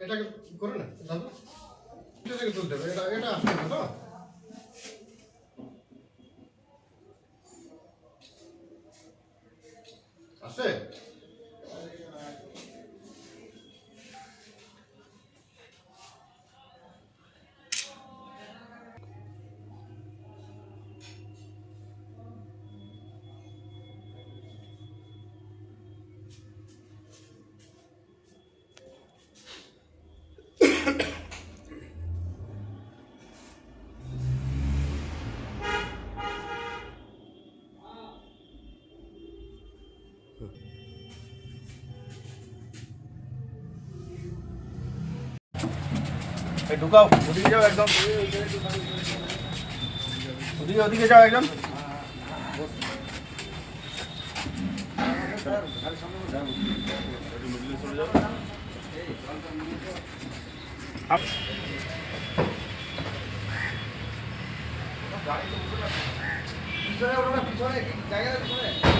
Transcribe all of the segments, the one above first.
এটাকে করে না দাদা এটা থেকে তুলতে হবে এটা এটা আসবে না তো। আছে ঢুকাও ওদিকে যাও একদম ওদিকে ওদিকে যাও একদম কি কারণে ওই যাকে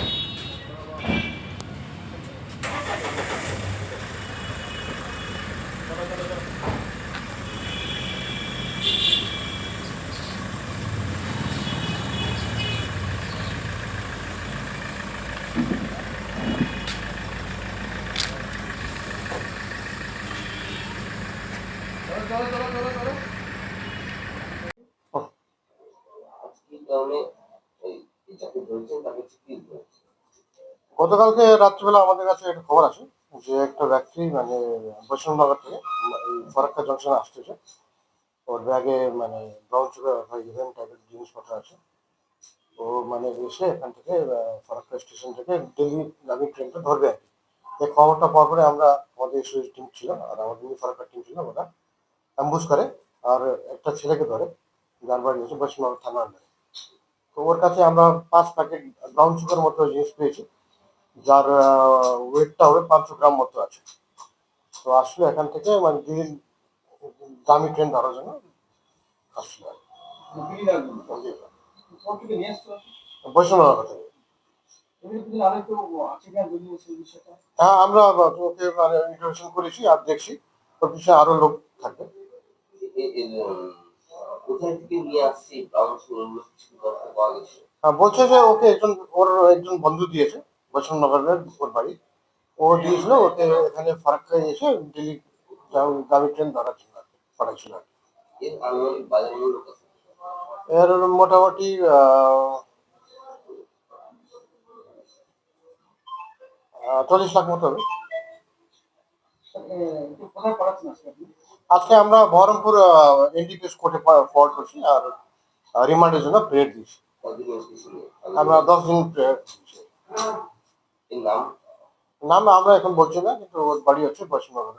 গতকালকে রাত্রিবেলা আমাদের কাছে একটা খবর আছে যে একটা ব্যক্তি মানে বৈষ্ণবনগর থেকে ফরাক্কা জংশনে আসতেছে ওর ব্যাগে মানে ব্রাউন সুগার ইভেন টাইপের জিনিসপত্র আছে। ও মানে এসে এখান থেকে ফরাক্কা স্টেশন থেকে দিল্লি গামী ট্রেনটা ধরবে আর কি। এই খবরটা পাওয়ার পরে আমরা, আমাদের টিম ছিল, আর আমাদের ফরাক্কা টিম ছিল ওরা। অ্যাম্বুস করে আর একটা ছেলেকে ধরে, যার বাড়ি হচ্ছে বৈষ্ণব থানা আন্ডারে তো ওর কাছে আমরা পাঁচ প্যাকেট ব্রাউন সুগার মতো জিনিস পেয়েছি, যার ওয়েটটা হবে পাঁচশো গ্রাম মতো আছে। তো আসলে এখান থেকে মানে দিল্লির দামি ট্রেন ধরার জন্য আসলে বৈষ্ণবনগর থেকে। হ্যাঁ আমরা ওকে মানে ইন্টারভিউশন করেছি আর দেখছি, ওর পিছনে আরও লোক থাকবে। হ্যাঁ, বলছে যে ওকে একজন ওর একজন বন্ধু দিয়েছে বৈষ্ণবনগরের ওর বাড়ি ও দিয়েছিল ওকে এখানে ফারাক্কায় এসে দিল্লি দামি ট্রেন আর কি। এর মোটামুটি চল্লিশ লাখ মতো হবে আজকে আমরা বহরমপুর এনডিপিএস কোর্টে ফরওয়ার্ড করছি আর রিমান্ডের জন্য প্রেয়ার দিয়েছি। আমরা দশ দিন প্রেয়ার দিয়েছি নাম? নাম আমরা এখন বলছি না কিন্তু বাড়ি হচ্ছে পশ্চিমবঙ্গ।